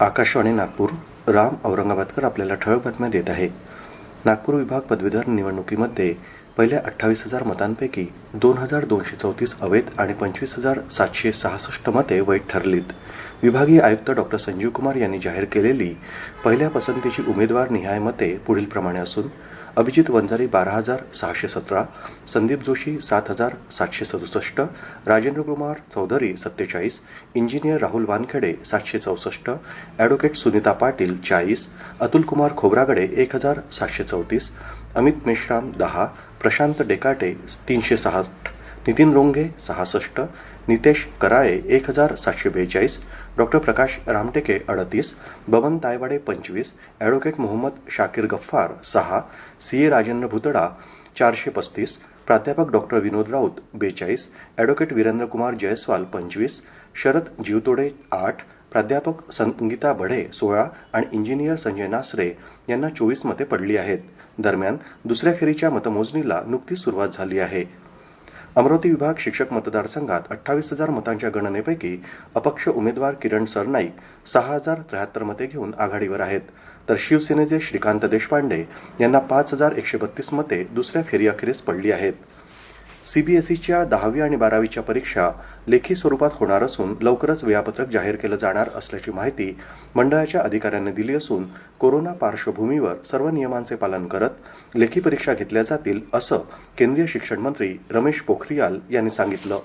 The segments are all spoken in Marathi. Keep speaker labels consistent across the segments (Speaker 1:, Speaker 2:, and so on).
Speaker 1: आकाशवाणी नागपूर राम औरंगाबादकर आपल्याला ठळक बातम्या देत आहे. नागपूर विभाग पदवीधर निवडणुकीमध्ये पहिल्या अठ्ठावीस हजार मतांपैकी दोन हजार दोनशे चौतीस अवैध आणि पंचवीस हजार सातशे सहासष्ट मते वैध ठरलीत. विभागीय आयुक्त डॉक्टर संजीव कुमार यांनी जाहीर केलेली पहिल्या पसंतीची उमेदवार निहाय मते पुढीलप्रमाणे असून अभिजित वंजारी बारा हजार सहाशे सतरा संदीप जोशी सात हजार सातशे सदुसष्ट राजेंद्र कुमार चौधरी सत्तेचाळीस इंजिनियर राहुल वानखेडे सातशे चौसष्ट ॲडव्होकेट सुनीता पाटील चाळीस अतुल कुमार खोब्रागडे एक हजार सातशे चौतीस अमित मेश्राम दहा प्रशांत डेकाटे तीनशे सहासष्ट नितीन रोंगे सहासष्ट नितेश कराळे एक हजार सातशे बेचाळीस डॉक्टर प्रकाश रामटेके अडतीस बबन तायवाडे पंचवीस ॲडव्होकेट मोहम्मद शाकीर गफ्फार सहा सी. ए. राजेंद्र भुतडा चारशे पस्तीस प्राध्यापक डॉक्टर विनोद राऊत बेचाळीस ॲडव्होकेट वीरेंद्रकुमार जयस्वाल पंचवीस शरद जीवतोडे आठ प्राध्यापक संगीता बढे सोळा आणि इंजिनियर संजय नासरे यांना चोवीस मते पडली आहेत. दरम्यान दुसऱ्या फेरीच्या मतमोजणीला नुकतीच सुरुवात झाली आहे. अमरावती विभाग शिक्षक मतदारसंघात अठ्ठावीस हजार मतांच्या गणनेपैकी अपक्ष उमेदवार किरण सरनाईक सहा हजार त्र्याहत्तर मते घेऊन आघाडीवर आहेत. तर शिवसेनेचे श्रीकांत देशपांडे यांना पाच हजार एकशे बत्तीस मते दुसऱ्या फेरीअखेरीस पडली आहेत. सीबीएसईच्या दहावी आणि बारावीच्या परीक्षा लेखी स्वरूपात होणार असून लवकरच वेळापत्रक जाहीर केलं जाणार असल्याची माहिती मंडळाच्या अधिकाऱ्यांनी दिली असून कोरोना पार्श्वभूमीवर सर्व नियमांचे पालन करत लेखी परीक्षा घेतल्या जातील असं केंद्रीय शिक्षण मंत्री रमेश पोखरियाल यांनी सांगितलं.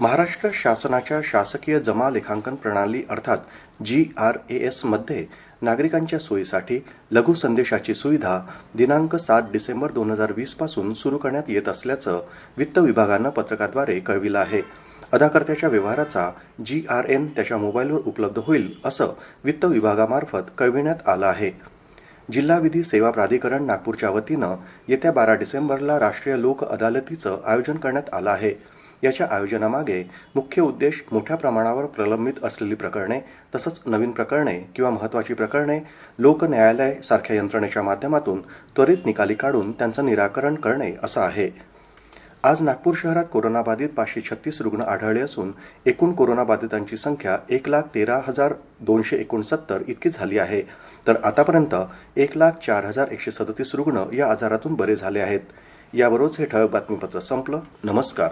Speaker 1: महाराष्ट्र शासनाच्या शासकीय जमा लेखांकन प्रणाली अर्थात जी आर ए एसमध्ये नागरिकांच्या सोयीसाठी लघु संदेशाची सुविधा दिनांक सात डिसेंबर दोन हजार वीसपासून सुरू करण्यात येत असल्याचं वित्त विभागानं पत्रकाद्वारे कळविलं आहे. अदाकर्त्याच्या व्यवहाराचा जी आर एन त्याच्या मोबाईलवर उपलब्ध होईल असं वित्त विभागामार्फत कळविण्यात आलं आहे. जिल्हा विधी सेवा प्राधिकरण नागपूरच्या वतीनं येत्या बारा डिसेंबरला राष्ट्रीय लोक अदालतीचं आयोजन करण्यात आलं आहे. याच्या आयोजनामागे मुख्य उद्देश मोठ्या प्रमाणावर प्रलंबित असलेली प्रकरणे तसंच नवीन प्रकरणे किंवा महत्त्वाची प्रकरणे लोक न्यायालय सारख्या यंत्रणेच्या माध्यमातून त्वरित निकाली काढून त्यांचं निराकरण करणे असं आहे. आज नागपूर शहरात कोरोनाबाधित पाचशे छत्तीस रुग्ण आढळले असून एकूण कोरोनाबाधितांची संख्या एक लाख तेरा हजार दोनशे एकोणसत्तर इतकी झाली आहे. तर आतापर्यंत एक लाख चार हजार एकशे सदतीस रुग्ण या आजारातून बरे झाले आहेत. याबरोबरच हे ठळक बातमीपत्र संपलं. नमस्कार.